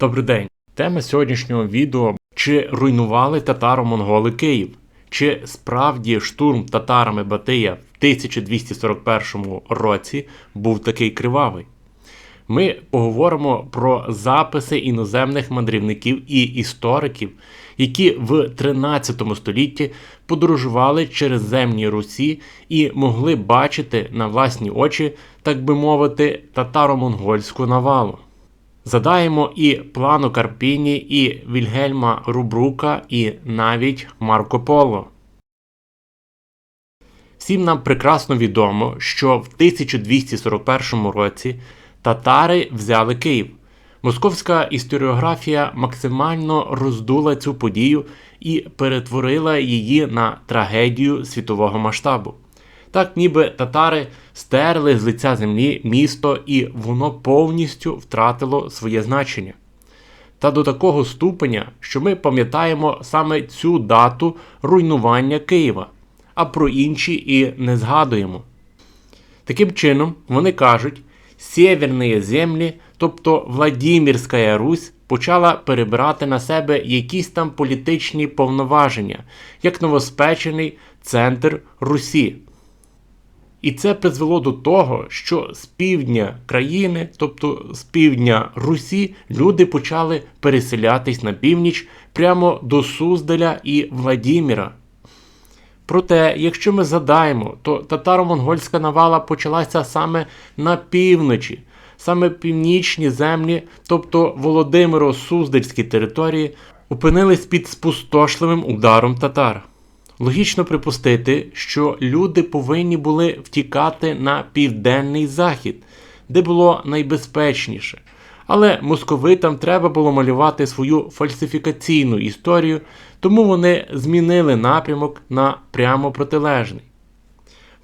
Добрий день. Тема сьогоднішнього відео: чи руйнували татаро-монголи Київ? Чи справді штурм татарами Батия в 1241 році був такий кривавий? Ми поговоримо про записи іноземних мандрівників і істориків, які в 13 столітті подорожували через земні Русі і могли бачити на власні очі, так би мовити, татаро-монгольську навалу. Задаємо і плану Карпіні, і Вільгельма Рубрука, і навіть Марко Поло. Всім нам прекрасно відомо, що в 1241 році татари взяли Київ. Московська історіографія максимально роздула цю подію і перетворила її на трагедію світового масштабу. Так, ніби татари стерли з лиця землі місто, і воно повністю втратило своє значення. Та до такого ступеня, що ми пам'ятаємо саме цю дату руйнування Києва, а про інші і не згадуємо. Таким чином, вони кажуть, сєвєрні землі, тобто Владімірська Русь, почала перебирати на себе якісь там політичні повноваження, як новоспечений центр Русі. І це призвело до того, що з півдня країни, тобто з півдня Русі, люди почали переселятись на північ прямо до Суздаля і Владіміра. Проте, якщо ми задаємо, то татаро-монгольська навала почалася саме на півночі, саме північні землі, тобто Володимиро-Суздальські території, опинились під спустошливим ударом татар. Логічно припустити, що люди повинні були втікати на південний захід, де було найбезпечніше. Але московитам треба було малювати свою фальсифікаційну історію, тому вони змінили напрямок на прямо протилежний.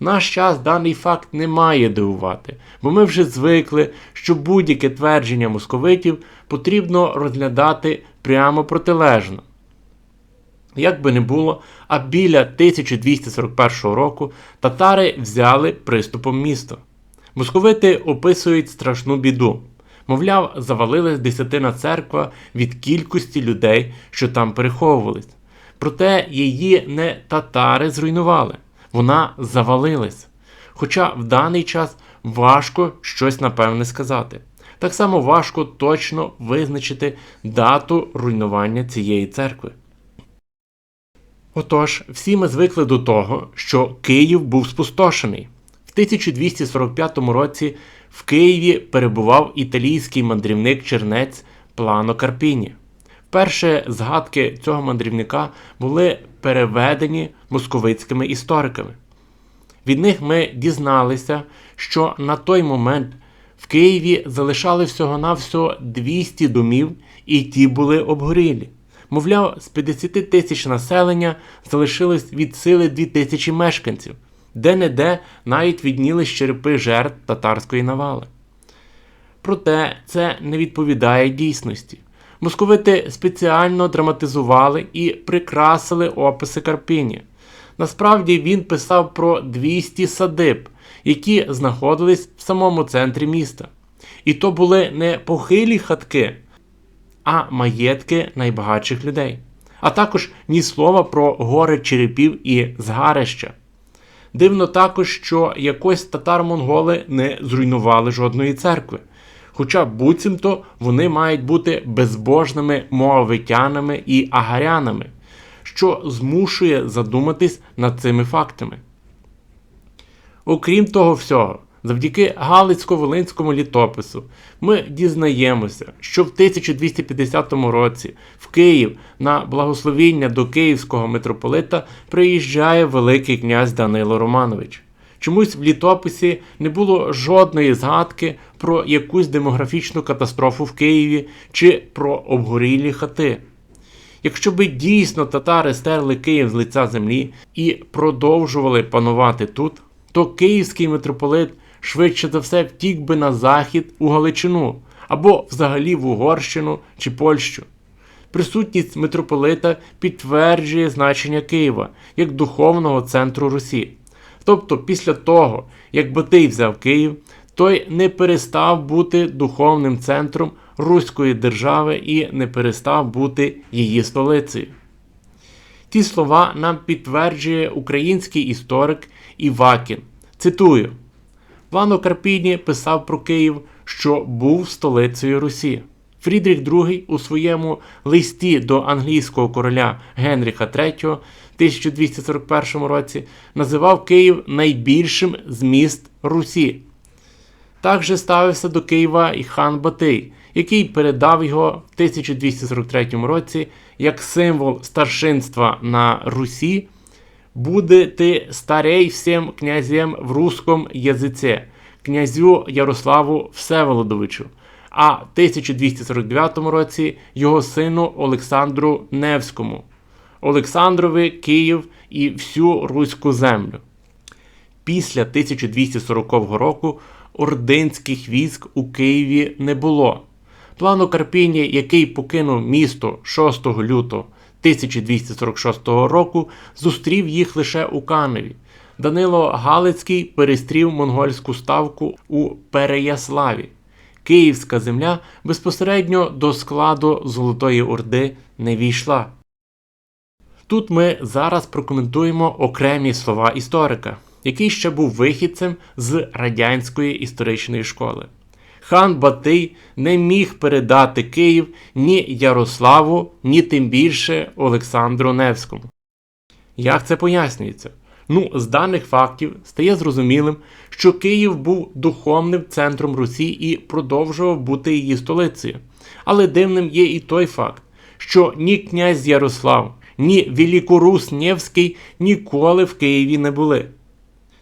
В наш час даний факт не має дивувати, бо ми вже звикли, що будь-яке твердження московитів потрібно розглядати прямо протилежно. Як би не було, а біля 1241 року татари взяли приступом місто. Московити описують страшну біду. Мовляв, завалилась десятина церква від кількості людей, що там переховувались. Проте її не татари зруйнували, вона завалилась. Хоча в даний час важко щось напевне сказати. Так само важко точно визначити дату руйнування цієї церкви. Отож, всі ми звикли до того, що Київ був спустошений. В 1245 році в Києві перебував італійський мандрівник чернець Плано Карпіні. Перші згадки цього мандрівника були переведені московицькими істориками. Від них ми дізналися, що на той момент в Києві залишали всього-навсього 200 домів, і ті були обгорілі. Мовляв, з 50 тисяч населення залишилось від сили 2 тисячі мешканців, де-не-де навіть віднілись черепи жертв татарської навали. Проте це не відповідає дійсності. Московити спеціально драматизували і прикрасили описи Карпіні. Насправді він писав про 200 садиб, які знаходились в самому центрі міста. І то були не похилі хатки а маєтки найбагатших людей. А також ні слова про гори черепів і згарища. Дивно також, що якось татар-монголи не зруйнували жодної церкви. Хоча буцімто вони мають бути безбожними моавитянами і агарянами, що змушує задуматись над цими фактами. Окрім того всього, Завдяки Галицько-Волинському літопису ми дізнаємося, що в 1250 році в Київ на благословіння до київського митрополита приїжджає Великий князь Данило Романович. Чомусь в літописі не було жодної згадки про якусь демографічну катастрофу в Києві чи про обгорілі хати. Якщо би дійсно татари стерли Київ з лиця землі і продовжували панувати тут, то київський митрополит швидше за все втік би на захід у Галичину або взагалі в Угорщину чи Польщу. Присутність митрополита підтверджує значення Києва як духовного центру Русі. Тобто, після того, як Батий взяв Київ, той не перестав бути духовним центром Руської держави і не перестав бути її столицею. Ті слова нам підтверджує український історик Івакін. Цитую: Плано Карпіні писав про Київ, що був столицею Русі. Фрідріх II у своєму листі до англійського короля Генріха III в 1241 році називав Київ найбільшим з міст Русі. Також ставився до Києва і хан Батий, який передав його в 1243 році як символ старшинства на Русі. Буде ти старей всім князем в русском язиці, князю Ярославу Всеволодовичу, а в 1249 році його сину Олександру Невському, Олександрові Київ і всю Руську землю. Після 1240 року ординських військ у Києві не було. Плану Карпіні, який покинув місто 6 лютого 1246 року, зустрів їх лише у Каневі. Данило Галицький перестрів монгольську ставку у Переяславі. Київська земля безпосередньо до складу Золотої Орди не війшла. Тут ми зараз прокоментуємо окремі слова історика, який ще був вихідцем з радянської історичної школи. Хан Батий не міг передати Київ ні Ярославу, ні тим більше Олександру Невському. Як це пояснюється? Ну, з даних фактів стає зрозумілим, що Київ був духовним центром Русі і продовжував бути її столицею. Але дивним є і той факт, що ні князь Ярослав, ні Великорус Невський ніколи в Києві не були.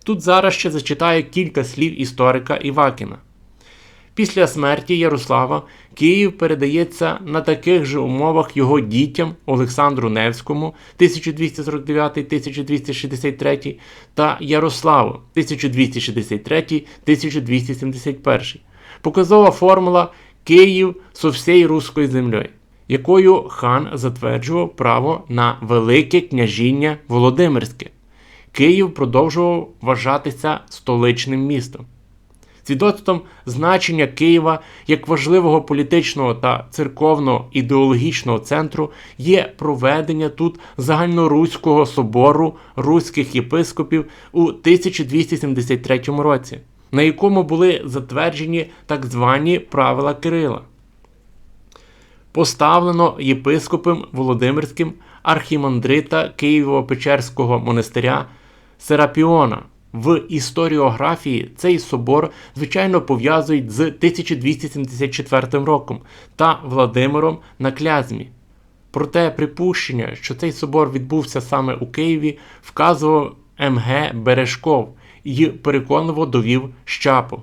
Тут зараз ще зачитаю кілька слів історика Івакіна. Після смерті Ярослава Київ передається на таких же умовах його дітям Олександру Невському 1249-1263 та Ярославу 1263-1271. Показова формула Київ со всією руською землею, якою хан затверджував право на Велике княжіння Володимирське. Київ продовжував вважатися столичним містом. Свідоцтвом значення Києва як важливого політичного та церковно ідеологічного центру є проведення тут загальноруського собору руських єпископів у 1273 році, на якому були затверджені так звані правила Кирила. Поставлено єпископом Володимирським архімандрита Києво-Печерського монастиря Серапіона. В історіографії цей собор, звичайно, пов'язують з 1274 роком та Владимиром на Клязьмі. Проте припущення, що цей собор відбувся саме у Києві, вказував М.Г. Бережков і переконливо довів Щапу.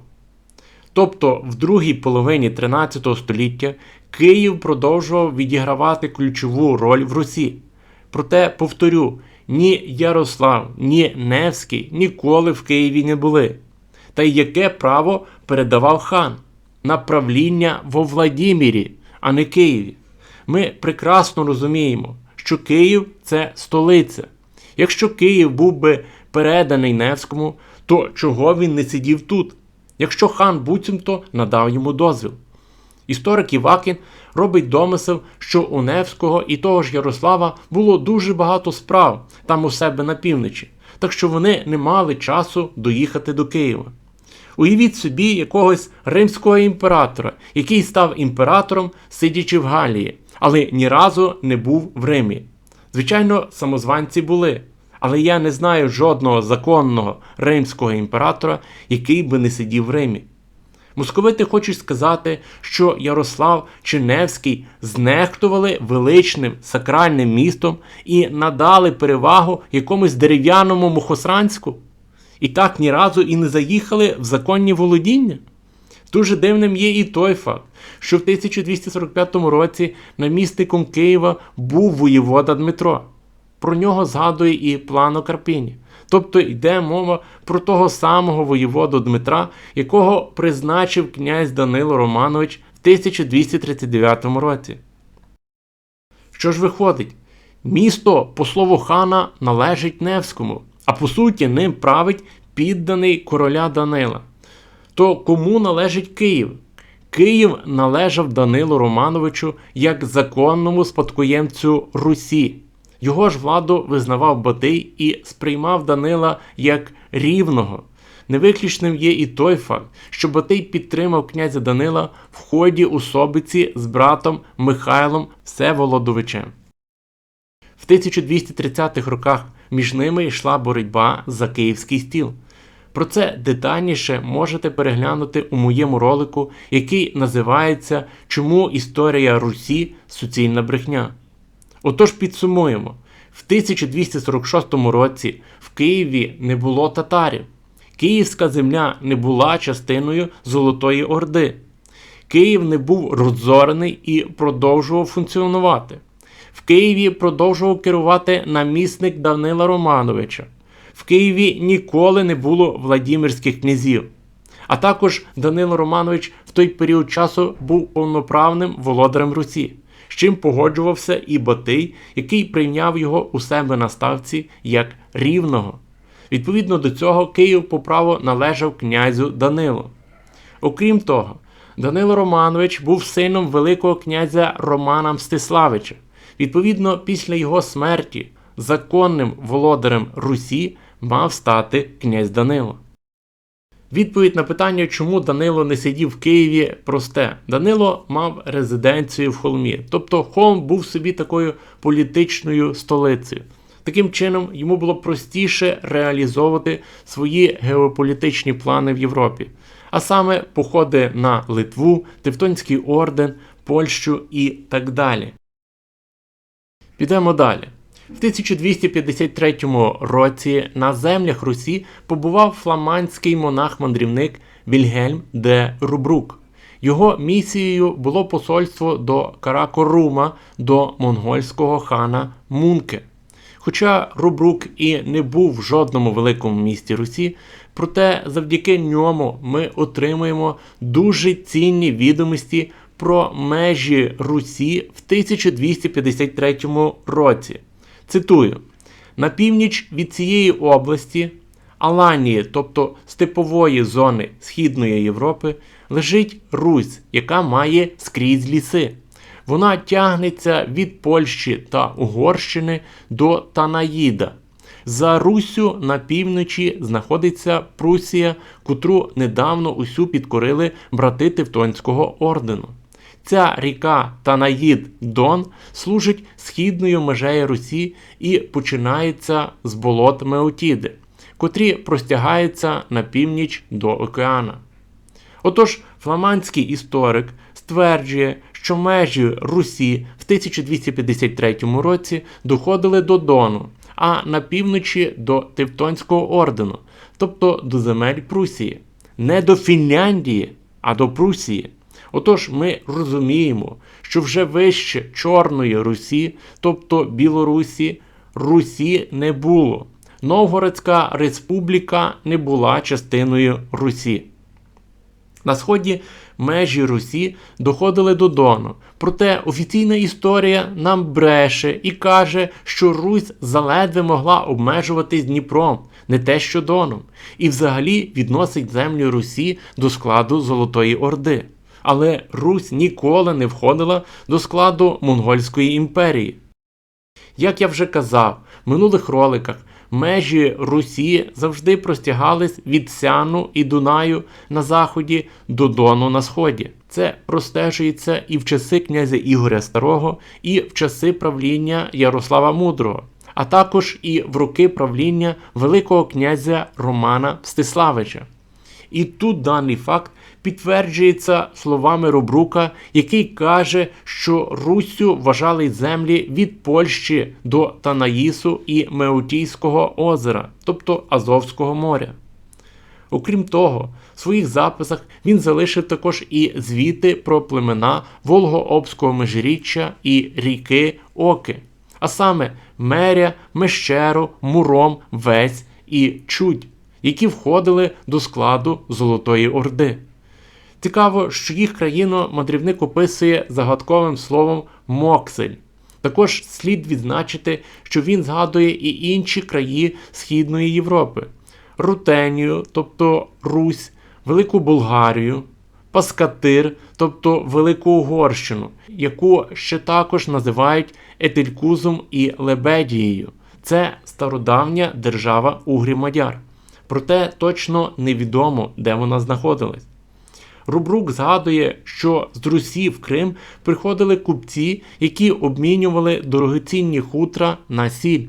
Тобто, в другій половині 13 століття Київ продовжував відігравати ключову роль в Русі. Проте, повторю, ні Ярослав, ні Невський ніколи в Києві не були. Та й яке право передавав хан на правління во Владімірі, а не Києві? Ми прекрасно розуміємо, що Київ це столиця. Якщо Київ був би переданий Невському, то чого він не сидів тут? Якщо хан буцімто надав йому дозвіл. Історик Івакін робить домисел, що у Невського і того ж Ярослава було дуже багато справ там у себе на півночі, так що вони не мали часу доїхати до Києва. Уявіть собі якогось римського імператора, який став імператором, сидячи в Галії, але ні разу не був в Римі. Звичайно, самозванці були, але я не знаю жодного законного римського імператора, який би не сидів в Римі. Московити хочуть сказати, що Ярослав чи Невський знехтували величним сакральним містом і надали перевагу якомусь дерев'яному Мухосранську, і так ні разу і не заїхали в законні володіння. Дуже дивним є і той факт, що в 1245 році намісником Києва був воєвода Дмитро. Про нього згадує і плано Карпіні. Тобто йде мова про того самого воєводу Дмитра, якого призначив князь Данило Романович в 1239 році. Що ж виходить? Місто, по слову хана, належить Невському, а по суті ним править підданий короля Данила. То кому належить Київ? Київ належав Данилу Романовичу як законному спадкоємцю Русі. Його ж владу визнавав Батий і сприймав Данила як рівного. Невиключним є і той факт, що Батий підтримав князя Данила в ході особиці з братом Михайлом Всеволодовичем. В 1230-х роках між ними йшла боротьба за київський стіл. Про це детальніше можете переглянути у моєму ролику, який називається Чому історія Русі суцільна брехня. Отож підсумуємо: в 1246 році в Києві не було татарів. Київська земля не була частиною Золотої Орди. Київ не був розорений і продовжував функціонувати. В Києві продовжував керувати намісник Данила Романовича. В Києві ніколи не було Владимирських князів. А також Данило Романович в той період часу був повноправним володарем Русі, з чим погоджувався і Батий, який прийняв його у себе на ставці як рівного. Відповідно до цього, Київ по праву належав князю Данилу. Окрім того, Данило Романович був сином Великого князя Романа Мстиславича. Відповідно, після його смерті законним володарем Русі мав стати князь Данило. Відповідь на питання, чому Данило не сидів в Києві, просте. Данило мав резиденцію в Холмі, тобто Холм був собі такою політичною столицею. Таким чином, йому було простіше реалізовувати свої геополітичні плани в Європі, а саме походи на Литву, Тевтонський орден, Польщу і так далі. Підемо далі. В 1253 році на землях Русі побував фламандський монах-мандрівник Вільгельм де Рубрук. Його місією було посольство до Каракорума до монгольського хана Мунке. Хоча Рубрук і не був в жодному великому місті Русі, проте завдяки ньому ми отримуємо дуже цінні відомості про межі Русі в 1253 році. Цитую: на північ від цієї області, Аланії, тобто степової зони Східної Європи, лежить Русь, яка має скрізь ліси. Вона тягнеться від Польщі та Угорщини до Танаїда. За Руссю на півночі знаходиться Прусія, котру недавно усю підкорили брати Тевтонського ордену. Ця ріка Танаїд Дон служить східною межею Русі і починається з болот Меотіди, котрі простягаються на північ до океана. Отож, фламандський історик стверджує, що межі Русі в 1253 році доходили до Дону, а на півночі до Тевтонського ордену, тобто до земель Прусії, не до Фінляндії, а до Прусії. Отож, ми розуміємо, що вже вище Чорної Русі, тобто Білорусі, Русі не було. Новгородська республіка не була частиною Русі. На сході межі Русі доходили до Дону. Проте офіційна історія нам бреше і каже, що Русь заледве могла обмежуватись Дніпром, не те що Доном, і взагалі відносить землю Русі до складу Золотої Орди. Але Русь ніколи не входила до складу Монгольської імперії. Як я вже казав в минулих роликах, межі Русі завжди простягались від Сяну і Дунаю на заході до Дону на сході. Це простежується і в часи князя Ігоря Старого, і в часи правління Ярослава Мудрого, а також і в роки правління Великого князя Романа Мстиславича. І тут даний факт підтверджується словами Рубрука, який каже, що Руссю вважали землі від Польщі до Танаїсу і Меотійського озера, тобто Азовського моря. Окрім того, в своїх записах він залишив також і звіти про племена Волго-Обського межиріччя і ріки Оки, а саме Меря, Мещеру, Муром, Весь і Чудь, які входили до складу Золотої Орди. Цікаво, що їх країну мандрівник описує загадковим словом Моксель. Також слід відзначити, що він згадує і інші краї Східної Європи: Рутенію, тобто Русь, Велику Болгарію, Паскатир, тобто Велику Угорщину, яку ще також називають Етилькузом і Лебедією. Це стародавня держава Угрі-Мадяр. Проте точно невідомо, де вона знаходилась. Рубрук згадує, що з Русі в Крим приходили купці, які обмінювали дорогоцінні хутра на сіль.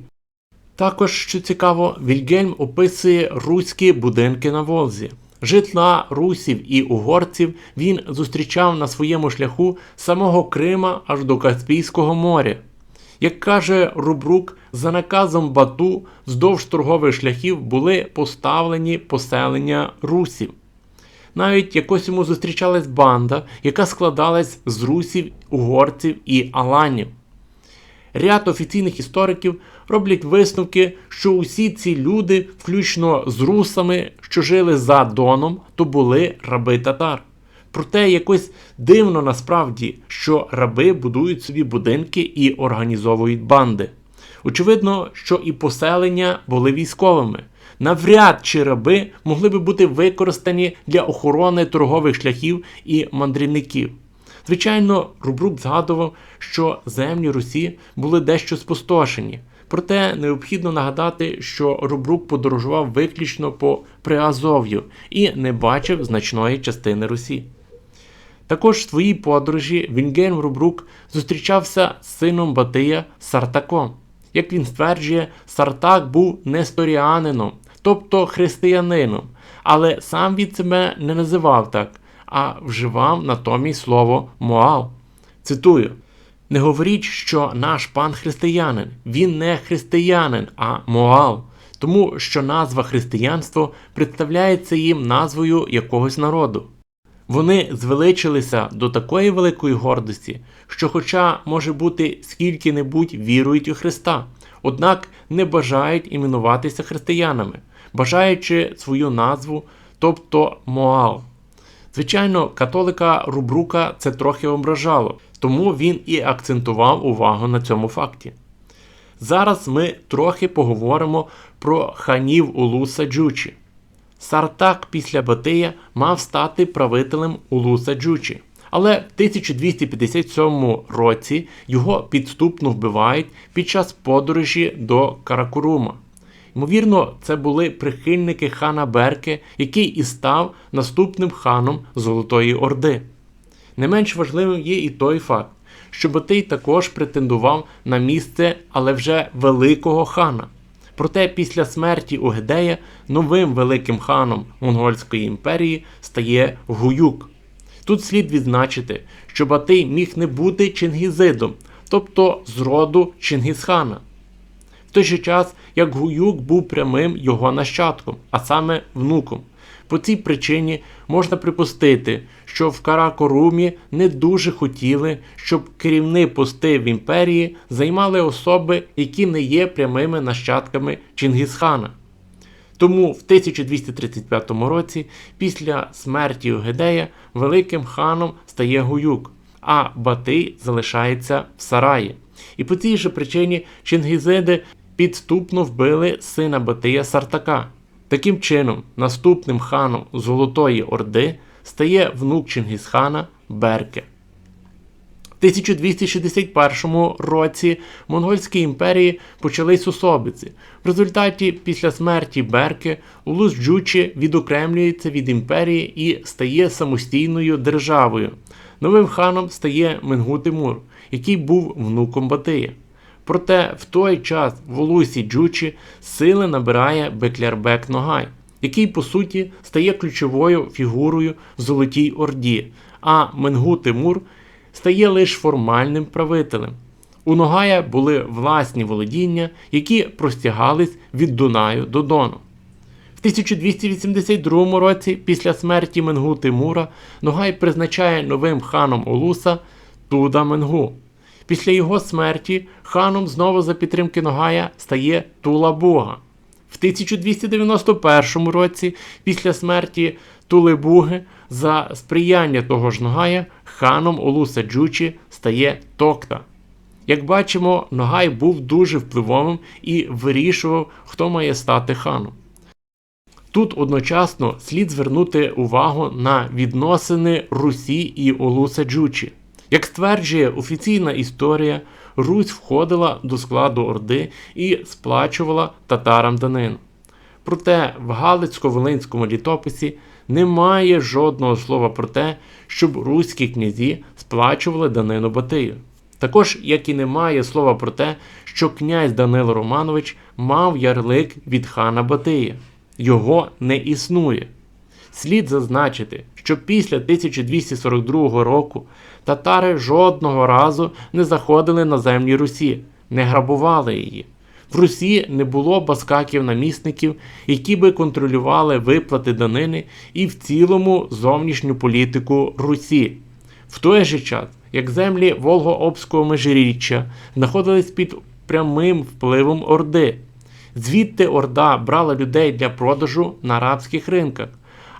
Також, що цікаво, Вільгельм описує руські будинки на Волзі. Житла русів і угорців він зустрічав на своєму шляху самого Крима аж до Каспійського моря. Як каже Рубрук, за наказом Бату вздовж торгових шляхів були поставлені поселення русів. Навіть якось йому зустрічалась банда, яка складалась з русів, угорців і аланів. Ряд офіційних істориків роблять висновки, що усі ці люди, включно з русами, що жили за Доном, то були раби татар. Проте якось дивно насправді, що раби будують собі будинки і організовують банди. Очевидно, що і поселення були військовими. Навряд чи раби могли би бути використані для охорони торгових шляхів і мандрівників. Звичайно, Рубрук згадував, що землі Русі були дещо спустошені. Проте необхідно нагадати, що Рубрук подорожував виключно по Приазов'ю і не бачив значної частини Русі. Також в своїй подорожі Вінгельм Рубрук зустрічався з сином Батия Сартаком. Як він стверджує, Сартак був несторіанином, тобто християнином, але сам від себе не називав так, а вживав натомість слово Моал. Цитую: Не говоріть, що наш пан християнин, він не християнин, а Моал, тому що назва християнство представляється їм назвою якогось народу. Вони звеличилися до такої великої гордості, що, хоча може бути скільки-небудь вірують у Христа, однак не бажають іменуватися християнами, бажаючи свою назву, тобто Моал. Звичайно, католика Рубрука це трохи ображало, тому він і акцентував увагу на цьому факті. Зараз ми трохи поговоримо про ханів Улуса Джучі. Сартак після Батия мав стати правителем Улуса Джучі. Але в 1257 році його підступно вбивають під час подорожі до Каракурума. Ймовірно, це були прихильники хана Берке, який і став наступним ханом Золотої Орди. Не менш важливим є і той факт, що Батий також претендував на місце, але вже великого хана. Проте після смерті Угедея новим великим ханом Монгольської імперії стає Гуюк. Тут слід відзначити, що Батий міг не бути Чингізидом, тобто з роду Чингісхана. Той же час, як Гуюк був прямим його нащадком, а саме внуком. По цій причині можна припустити, що в Каракорумі не дуже хотіли, щоб керівні пости в імперії займали особи, які не є прямими нащадками Чингісхана. Тому в 1235 році, після смерті Огедея, великим ханом стає Гуюк, а Батий залишається в Сараї. І по цій же причині Чингізиди підступно вбили сина Батия Сартака. Таким чином, наступним ханом Золотої Орди стає внук Чингісхана Берке. В 1261 році в Монгольській імперії почались особиці. В результаті, після смерті Берке, Улус Джучі відокремлюється від імперії і стає самостійною державою. Новим ханом стає Менгу Тимур, який був внуком Батия. Проте в той час в Улусі Джучі сили набирає Беклярбек Ногай, який по суті стає ключовою фігурою в Золотій Орді, а Менгу Тимур стає лише формальним правителем. У Ногая були власні володіння, які простягались від Дунаю до Дону. В 1282 році, після смерті Менгу Тимура, Ногай призначає новим ханом Олуса Туда Менгу. Після його смерті ханом знову за підтримки Ногая стає Тула Буга. В 1291 році, після смерті Тули Буги, за сприяння того ж Ногая, ханом Олуса Джучі стає Токта. Як бачимо, Ногай був дуже впливовим і вирішував, хто має стати ханом. Тут одночасно слід звернути увагу на відносини Русі і Олуса Джучі. Як стверджує офіційна історія, Русь входила до складу Орди і сплачувала татарам данину. Проте в Галицько-Волинському літописі немає жодного слова про те, щоб руські князі сплачували данину Батию. Також, як і немає слова про те, що князь Данило Романович мав ярлик від хана Батия. Його не існує. Слід зазначити, що після 1242 року татари жодного разу не заходили на землі Русі, не грабували її. В Русі не було баскаків-намісників, які би контролювали виплати данини і в цілому зовнішню політику Русі. В той же час, як землі Волго-Обського межиріччя знаходились під прямим впливом Орди. Звідти Орда брала людей для продажу на арабських ринках,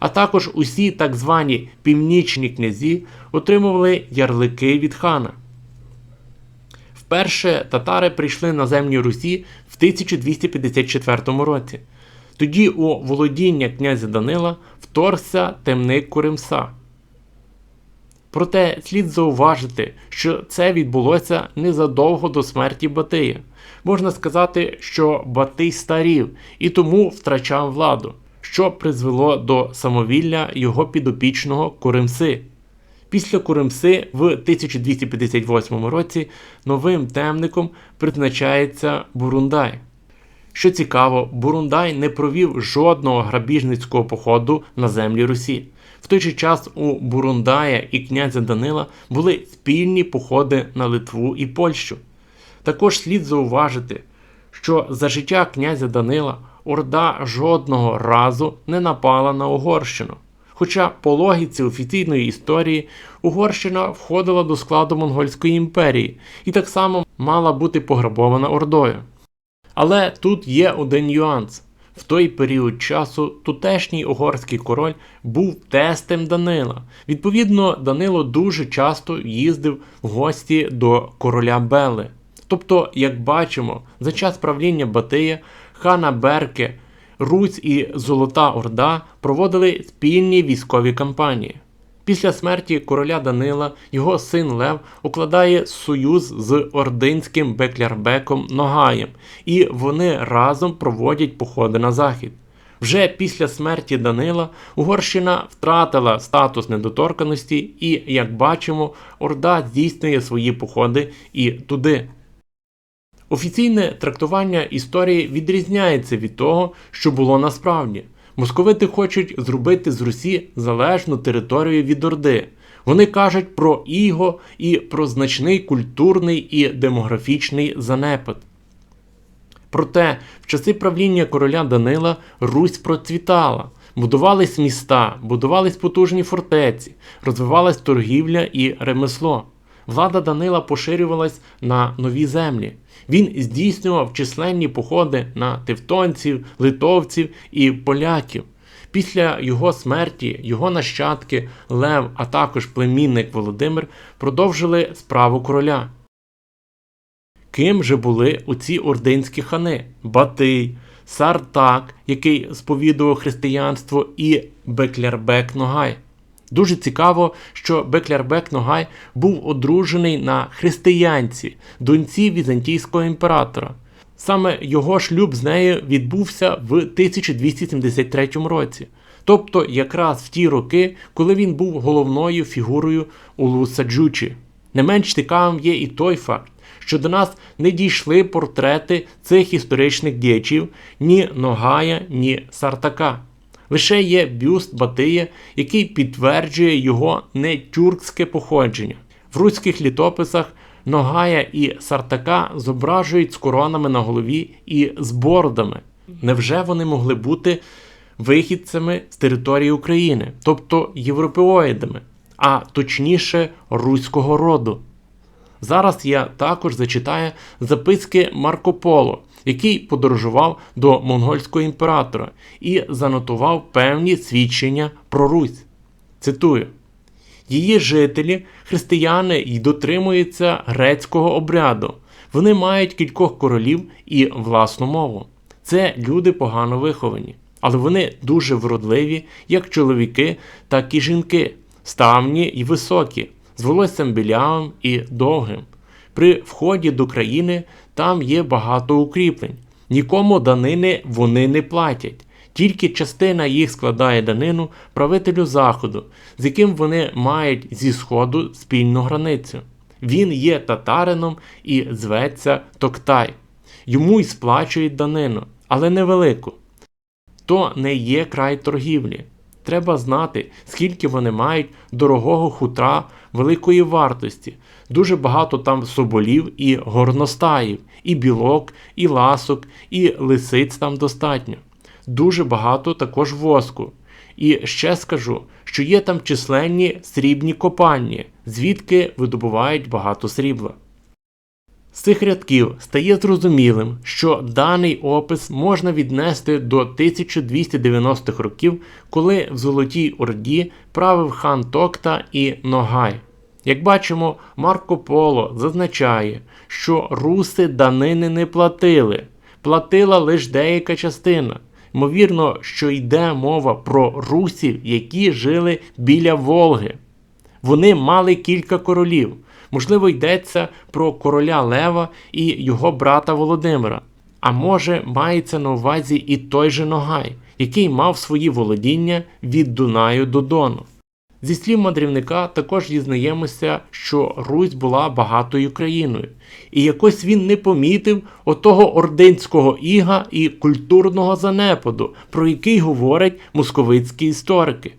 а також усі так звані північні князі отримували ярлики від хана. Вперше татари прийшли на землі Русі в 1254 році. Тоді у володіння князя Данила вторгся темник Куримса. Проте слід зауважити, що це відбулося незадовго до смерті Батия. Можна сказати, що Батий старів і тому втрачав владу, що призвело до самовілля його підопічного Куримси. Після Куримси в 1258 році новим темником призначається Бурундай. Що цікаво, Бурундай не провів жодного грабіжницького походу на землі Русі. В той же час у Бурундая і князя Данила були спільні походи на Литву і Польщу. Також слід зауважити, що за життя князя Данила Орда жодного разу не напала на Угорщину. Хоча по логіці офіційної історії Угорщина входила до складу Монгольської імперії і так само мала бути пограбована Ордою. Але тут є один нюанс. В той період часу тутешній угорський король був тестем Данила. Відповідно, Данило дуже часто їздив в гості до короля Бели. Тобто, як бачимо, за час правління Батия, хана Берке, Русь і Золота Орда проводили спільні військові кампанії. Після смерті короля Данила його син Лев укладає союз з ординським беклярбеком Ногаєм, і вони разом проводять походи на захід. Вже після смерті Данила Угорщина втратила статус недоторканості, і, як бачимо, Орда здійснює свої походи і туди. Офіційне трактування історії відрізняється від того, що було насправді. Московити хочуть зробити з Русі залежну територію від Орди. Вони кажуть про іго і про значний культурний і демографічний занепад. Проте в часи правління короля Данила Русь процвітала, будувались міста, будувались потужні фортеці, розвивалась торгівля і ремесло. Влада Данила поширювалась на нові землі. Він здійснював численні походи на тевтонців, литовців і поляків. Після його смерті його нащадки Лев, а також племінник Володимир продовжили справу короля. Ким же були оці ординські хани Батий, Сартак, який сповідував християнство, і Беклярбек Ногай. Дуже цікаво, що Беклярбек Ногай був одружений на християнці, доньці візантійського імператора. Саме його шлюб з нею відбувся в 1273 році, тобто якраз в ті роки, коли він був головною фігурою Улуса Джучі. Не менш цікавим є і той факт, що до нас не дійшли портрети цих історичних діячів ні Ногая, ні Сартака. Лише є бюст Батия, який підтверджує його не тюркське походження. В руських літописах Ногая і Сартака зображують з коронами на голові і з бородами. Невже вони могли бути вихідцями з території України, тобто європеоїдами, а точніше руського роду? Зараз я також зачитаю записки Марко Поло, який подорожував до монгольського імператора і занотував певні свідчення про Русь. Цитую. Її жителі, християни й дотримуються грецького обряду. Вони мають кількох королів і власну мову. Це люди погано виховані. але вони дуже вродливі, як чоловіки, так і жінки, ставні і високі, з волоссям білявим і довгим. При вході до країни там є багато укріплень. Нікому данини вони не платять. Тільки частина їх складає данину правителю Заходу, з яким вони мають зі Сходу спільну границю. Він є татарином і зветься Токтай. Йому й сплачують данину, але невелику. То не є край торгівлі. Треба знати, скільки вони мають дорогого хутра великої вартості. Дуже багато там соболів і горностаїв, і білок, і ласок, і лисиць там достатньо. Дуже багато також воску. І ще скажу, що є там численні срібні копальні, звідки видобувають багато срібла. З цих рядків стає зрозумілим, що даний опис можна віднести до 1290-х років, коли в Золотій Орді правив хан Токта і Ногай. Як бачимо, Марко Поло зазначає, що руси данини не платили, платила лише деяка частина. Ймовірно, що йде мова про русів, які жили біля Волги. Вони мали кілька королів. Можливо, йдеться про короля Лева і його брата Володимира. А може, мається на увазі і той же Ногай, який мав свої володіння від Дунаю до Дону. Зі слів мандрівника також дізнаємося, що Русь була багатою країною, і якось він не помітив отого ординського іга і культурного занепаду, про який говорять московицькі історики.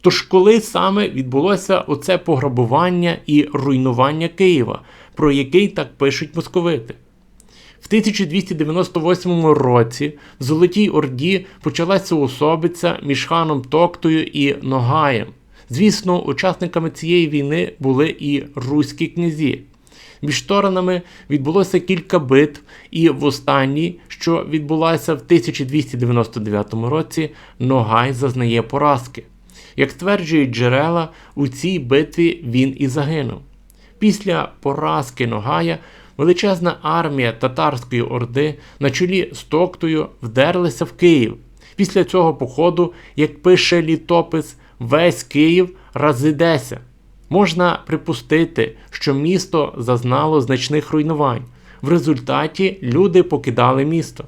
Тож коли саме відбулося оце пограбування і руйнування Києва, про який так пишуть московити? В 1298 році в Золотій Орді почалася особиця між ханом Токтою і Ногаєм. Звісно, учасниками цієї війни були і руські князі. Між сторонами відбулося кілька битв, і в останній, що відбулася в 1299 році, Ногай зазнає поразки. Як стверджують джерела, у цій битві він і загинув. Після поразки Ногая величезна армія татарської орди на чолі з Токтою вдерлася в Київ. Після цього походу, як пише літопис, весь Київ розійдеся. Можна припустити, що місто зазнало значних руйнувань. В результаті люди покидали місто.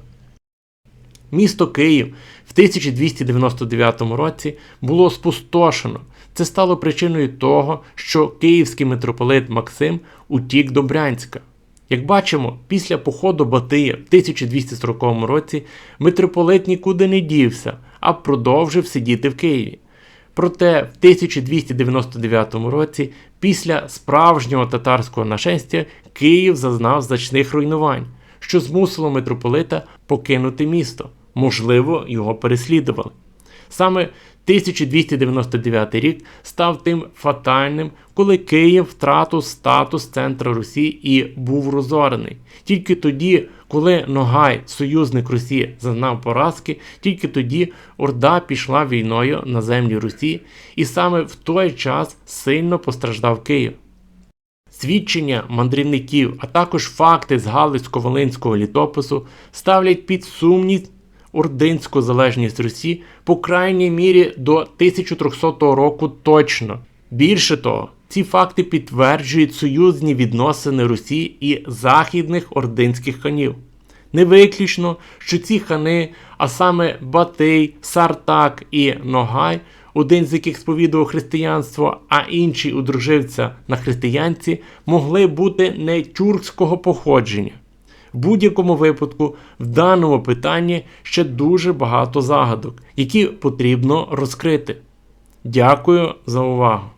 Місто Київ в 1299 році було спустошено. Це стало причиною того, що київський митрополит Максим утік до Брянська. Як бачимо, після походу Батия в 1240 році митрополит нікуди не дівся, а продовжив сидіти в Києві. Проте в 1299 році, після справжнього татарського нашестя, Київ зазнав значних руйнувань, що змусило митрополита покинути місто. Можливо, його переслідували. Саме 1299 рік став тим фатальним, коли Київ втратив статус центра Русі і був розорений. Тільки тоді, коли Ногай, союзник Русі, зазнав поразки, тільки тоді Орда пішла війною на землі Русі, і саме в той час сильно постраждав Київ. Свідчення мандрівників, а також факти з Галицько-Волинського літопису ставлять під сумнів ординську залежність Русі по крайній мірі до 1300 року точно. Більше того, ці факти підтверджують союзні відносини Русі і західних ординських ханів. Не виключно, що ці хани, а саме Батий, Сартак і Ногай, один з яких сповідував християнство, а інший одружився на християнці, могли бути не тюркського походження. В будь-якому випадку, в даному питанні ще дуже багато загадок, які потрібно розкрити. Дякую за увагу!